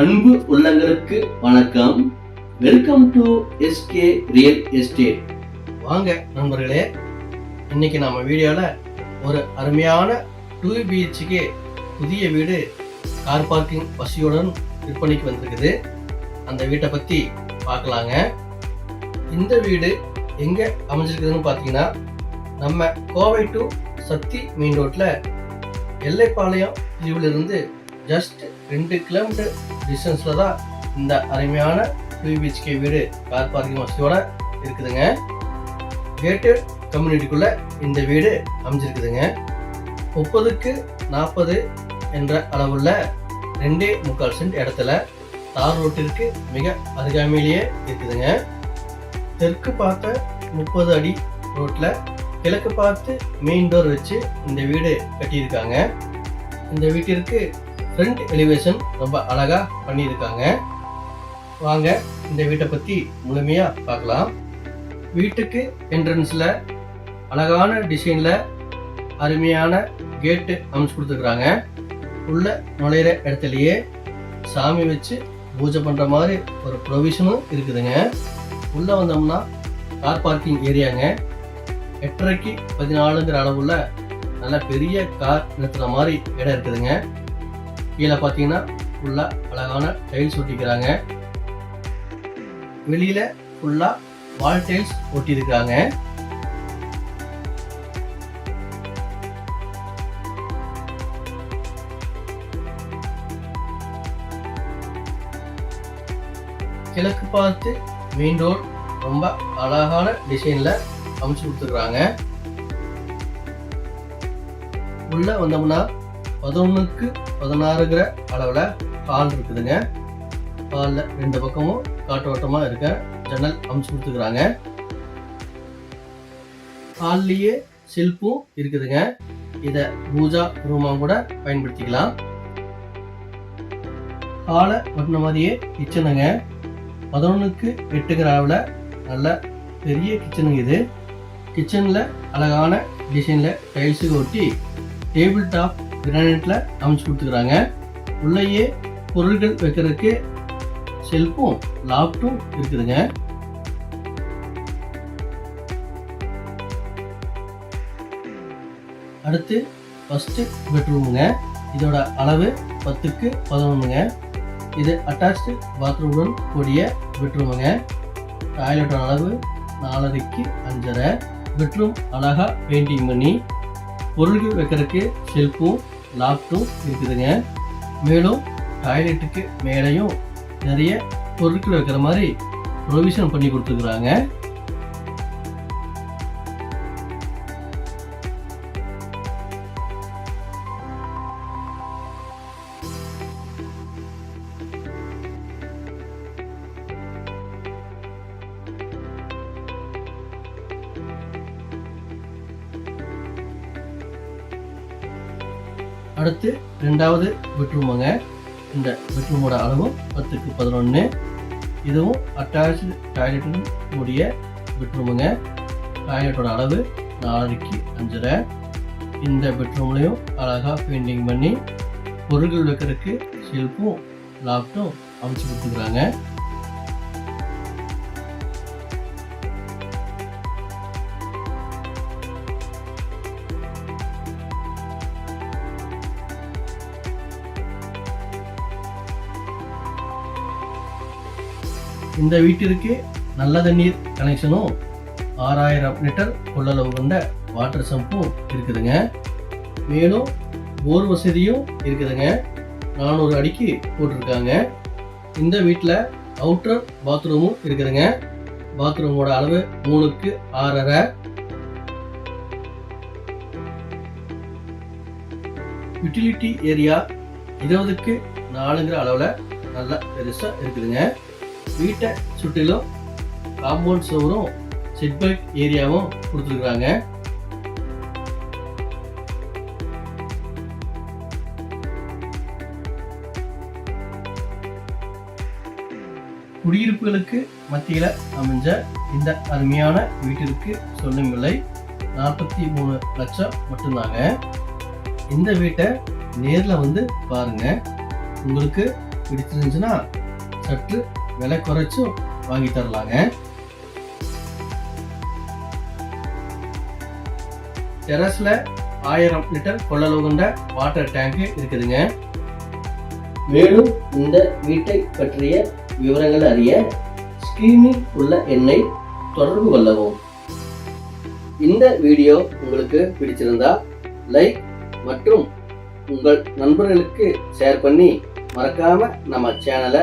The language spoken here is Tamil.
அன்பு உள்ளங்களுக்கு வணக்கம். Welcome to SK real estate வாங்க நண்பர்களே இன்னைக்கு நம்ம வீடியோவில் ஒரு அருமையான டூ பிஹெச்கே புதிய வீடு கார் பார்க்கிங் வசதியுடன் விற்பனைக்கு வந்திருக்குது. அந்த வீட்டை பற்றி பார்க்கலாங்க. இந்த வீடு எங்கே அமைஞ்சிருக்குதுன்னு பார்த்தீங்கன்னா நம்ம கோவை டு சக்தி மெயின் ரோட்டில் எல்லைப்பாளையம் பிரிவிலிருந்து ஜஸ்ட் ரெண்டு கிலோமீட்டர் டிஸ்டன்ஸில் தான் இந்த அருமையான டூ பிஹெச்கே வீடு கார் பார்க்கிங் வசதியோட இருக்குதுங்க. கேட்டட் கம்யூனிட்டிக்குள்ளே இந்த வீடு அமைஞ்சிருக்குதுங்க. முப்பதுக்கு நாற்பது என்ற அளவுள்ள ரெண்டே முக்கால் சென்ட் இடத்துல தார் ரோட்டிற்கு மிக அருகாமையிலேயே இருக்குதுங்க. தெற்கு பார்த்த முப்பது அடி ரோட்டில் கிழக்கு பார்த்து மெயின் டோர் வச்சு இந்த வீடு கட்டியிருக்காங்க. இந்த வீட்டிற்கு ஃப்ரண்ட் எலிவேஷன் ரொம்ப அழகாக பண்ணியிருக்காங்க. வாங்க இந்த வீட்டை பற்றி முழுமையாக பார்க்கலாம். வீட்டுக்கு என்ட்ரன்ஸில் அழகான டிசைனில் அருமையான கேட்டு அமைச்சு கொடுத்துருக்குறாங்க. உள்ள நுழையிற இடத்துலையே சாமி வச்சு பூஜை பண்ணுற மாதிரி ஒரு ப்ரொவிஷனும் இருக்குதுங்க. உள்ளே வந்தோம்னா கார் பார்க்கிங் ஏரியாங்க எட்டரைக்கு பதினாலுங்கிற அளவுள்ள நல்ல பெரிய கார் நிறுத்துகிற மாதிரி இடம் இருக்குதுங்க. கீழே பார்த்தீங்கன்னா ஃபுல்லாக அழகான டைல்ஸ் ஒட்டிக்கிறாங்க வெளியில் ஃபுல்லாக வால் டைல்ஸ் ஒட்டியிருக்காங்க கிழக்கு பார்த்து மெயின் ரோட் ரொம்ப அழகான டிசைன்ல அமைச்சு கொடுத்துருக்காங்க உள்ள வந்தோம்னா பதினொன்றுக்கு பதினாறுங்கிற அளவில் ஹால் இருக்குதுங்க. ஹாலில் ரெண்டு பக்கமும் காட்டோட்டமாக இருக்க ஜன்னல் அமைச்சு கொடுத்துக்கிறாங்க. ஹால்லேயே சில்பும் இருக்குதுங்க. இதை பூஜா ரூமாக கூட பயன்படுத்திக்கலாம். ஹாலை ஒட்டின மாதிரியே கிச்சனுங்க. பதினொன்றுக்கு எட்டுங்கிற அளவில் நல்ல பெரிய கிச்சனுங்க இது. கிச்சனில் அழகான டிசைனில் டைல்ஸுக்கு ஒட்டி டேபிள் டாப் கிரானைட்டில் அமைச்சு கொடுத்துக்கிறாங்க உள்ளேயே பொருட்கள் வைக்கிறதுக்கு செல்ஃபும் லாப்டும் இருக்குதுங்க. அடுத்து ஃபஸ்ட்டு பெட்ரூமுங்க இதோட அளவு பத்துக்கு பதினொன்றுங்க இது அட்டாச்சு பாத்ரூமுடன் கூடிய பெட்ரூமுங்க டாய்லெட்டோட அளவு நாலரைக்கு அஞ்சரை. பெட்ரூம் அழகா பெயிண்டிங் பண்ணி பொருள்கள் வைக்கிறதுக்கு ஷெல்ஃபும் லாப்டும் இருக்குதுங்க. மேலும் டாய்லெட்டுக்கு மேலேயும் நிறைய பொருட்கள் வைக்கிற மாதிரி ப்ரொவிஷன் பண்ணி கொடுத்துருக்குறாங்க. அடுத்து ரெண்டாவது பெட்ரூமுங்க. இந்த பெட்ரூமோட அளவும் பத்துக்கு பதினொன்று இதுவும் அட்டாச்சு டாய்லெட்டுடன் கூடிய பெட்ரூமுங்க. டாய்லெட்டோட அளவு நாலரைக்கு அஞ்சரை. இந்த பெட்ரூம்லையும் அழகாக பெயிண்டிங் பண்ணி பொருட்கள் வைக்கிறதுக்கு ஷெல்ஃபும் லாப்டும் அமைச்சு கொடுத்துக்கிறாங்க இந்த வீட்டிற்கு நல்ல தண்ணீர் கனெக்ஷனும் ஆறாயிரம் லிட்டர் கொள்ளளவு கொண்ட வாட்டர் சம்பும் இருக்குதுங்க. மேலும் போர் வசதியும் இருக்குதுங்க. நானூறு அடிக்கு போட்டிருக்காங்க. இந்த வீட்டில் அவுட்டர் பாத்ரூமும் இருக்குதுங்க. பாத்ரூமோட அளவு மூணுக்கு ஆறரை. யூட்டிலிட்டி ஏரியா இருபதுக்கு நாலுங்கிற அளவில் நல்லா பெருசாக இருக்குதுங்க. வீட்டை சுற்றிலும் காம்பவுண்ட் சுவரும் செட்பேக் ஏரியாவும் கொடுத்துருக்குறாங்க. குடியிருப்புகளுக்கு மத்தியில் அமைஞ்ச இந்த அருமையான வீட்டிற்கு சொல்லும் விலை நாற்பத்தி மூணு லட்சம் மட்டும்தாங்க. இந்த வீட்டை நேரில் வந்து பாருங்க. உங்களுக்கு பிடிச்சிருந்துச்சுன்னா சற்று விலை குறைச்சும் வாங்கி தரலாங்க. டெரஸ்ல ஆயிரம் லிட்டர் கொள்ளளவு கொண்ட வாட்டர் டேங்க் இருக்குதுங்க. மேலும் இந்த வீட்டை பற்றிய விவரங்கள் அறிய ஸ்கிரீனில் உள்ள எண்ணை தொடர்பு கொள்ளவும். இந்த வீடியோ உங்களுக்கு பிடிச்சிருந்தா லைக் மற்றும் உங்கள் நண்பர்களுக்கு ஷேர் பண்ணி மறக்காம நம்ம சேனலை